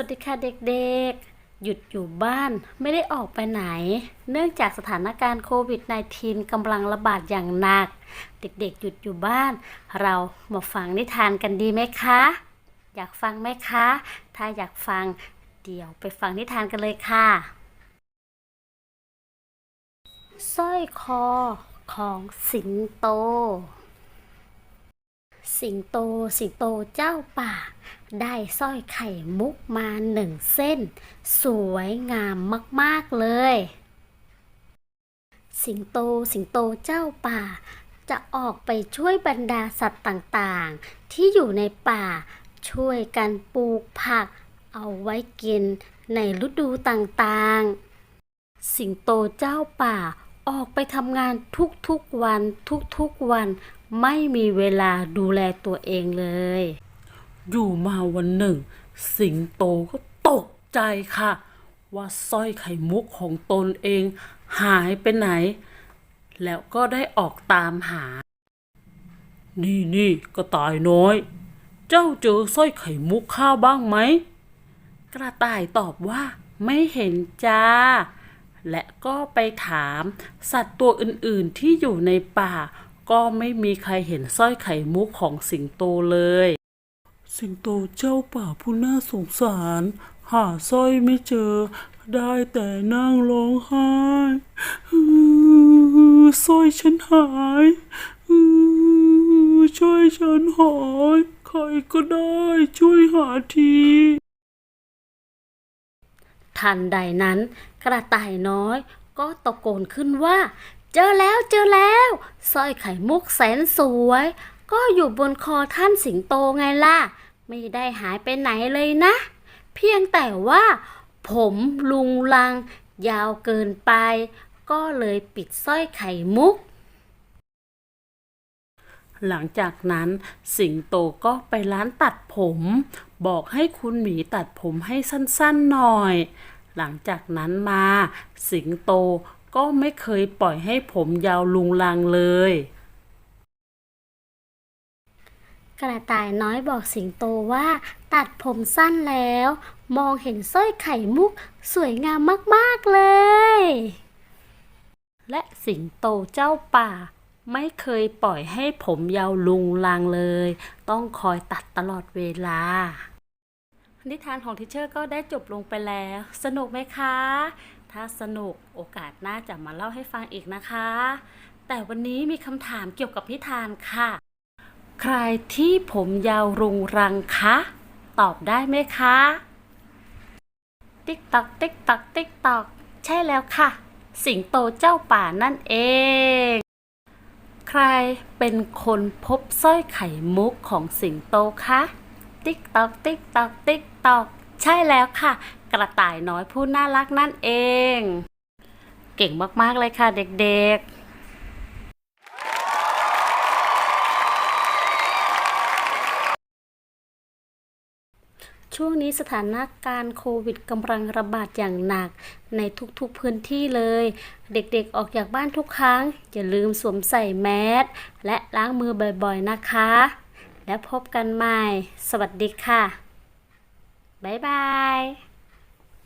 วัสดีค่ะเด็กๆ หยุดอยู่บ้านไม่ได้ออกไปไหน เนื่องจากสถานการณ์โควิด -19 กำลังระบาดอย่างหนัก เด็กๆ หยุดอยู่บ้าน เรามาฟังนิทานกันดีไหมคะ อยากฟังไหมคะ ถ้าอยากฟังเดี๋ยวไปฟังนิทานกันเลยค่ะสร้อยคอของสิงโต สิงโตสิงโตเจ้าป่า ได้สร้อยไข่มุกมาหนึ่งเส้น สวยงามมาก ๆ เลย สิงโตสิงโตเจ้าป่า จะออกไปช่วยบรรดาสัตว์ต่างๆ ที่อยู่ในป่าช่วยกันปลูกผัก เอาไว้กินในฤดูต่างๆ สิงโตเจ้าป่าออกไปทำงานทุกๆวันทุกๆวัน ไม่มีเวลาดูแลตัวเองเลย อยู่มาวันหนึ่ง สิงโตก็ตกใจค่ะ ว่าสร้อยไข่มุกของตนเองหายไปไหน แล้วก็ได้ออกตามหา นี่นี่กระต่ายน้อย เจ้าเจอสร้อยไข่มุกข้าบ้างไหม กระต่ายตอบว่าไม่เห็นจ้า และก็ไปถามสัตว์ตัวอื่นๆที่อยู่ในป่า ก็ไม่มีใครเห็นสร้อยไข่มุกของสิงโตเลย สิงโตเจ้าป่าผู้น่าสงสาร หาสร้อยไม่เจอ ได้แต่นั่งร้องไห้อื้อสร้อยฉันหายอื้อช่วยฉันหายใครก็ได้ช่วยหาทีทันใดนั้นกระต่ายน้อยก็ตะโกนขึ้นว่า เจอแล้วเจอแล้วสร้อยไข่มุกแสนสวย ก็อยู่บนคอท่านสิงโตไงล่ะ ไม่ได้หายไปไหนเลยนะ เพียงแต่ว่า ผมลุงลัง ยาวเกินไป ก็เลยปิดสร้อยไข่มุก หลังจากนั้นสิงโตก็ไปร้านตัดผม บอกให้คุณหมีตัดผมให้สั้นๆหน่อย หลังจากนั้นมา สิงโต ก็ไม่เคยปล่อยให้ผมยาวลุงลังเลย กระต่ายน้อยบอกสิงโตว่า ตัดผมสั้นแล้ว มองเห็นสร้อยไข่มุกสวยงามมากๆเลย และสิงโตเจ้าป่า ไม่เคยปล่อยให้ผมยาวลุงลังเลย ต้องคอยตัดตลอดเวลานิทานของทิเชอร์ก็ได้จบลงไปแล้ว สนุกไหมคะ ถ้าสนุกโอกาสหน้าจะมาเล่าให้ฟังอีกนะคะ แต่วันนี้มีคำถามเกี่ยวกับนิทานค่ะ ใครที่ผมยาวรุงรังคะ ตอบได้ไหมคะ ติ๊กตอกติ๊กตอกติ๊กตอกใช่แล้วค่ะ สิงโตเจ้าป่านั่นเอง ใครเป็นคนพบสร้อยไข่มุกของสิงโตคะ ติ๊กตอกติ๊กตอกติ๊กตอก ใช่แล้วค่ะ กระต่ายน้อยผู้น่ารักนั่นเอง เก่งมากๆเลยค่ะเด็กๆช่วงนี้สถานการณ์โควิดกำลังระบาดอย่างหนักในทุกๆพื้นที่เลย เด็กๆออกจากบ้านทุกครั้ง อย่าลืมสวมใส่แมสและล้างมือบ่อยๆนะคะ แล้วพบกันใหม่ สวัสดีค่ะ บ๊ายบาย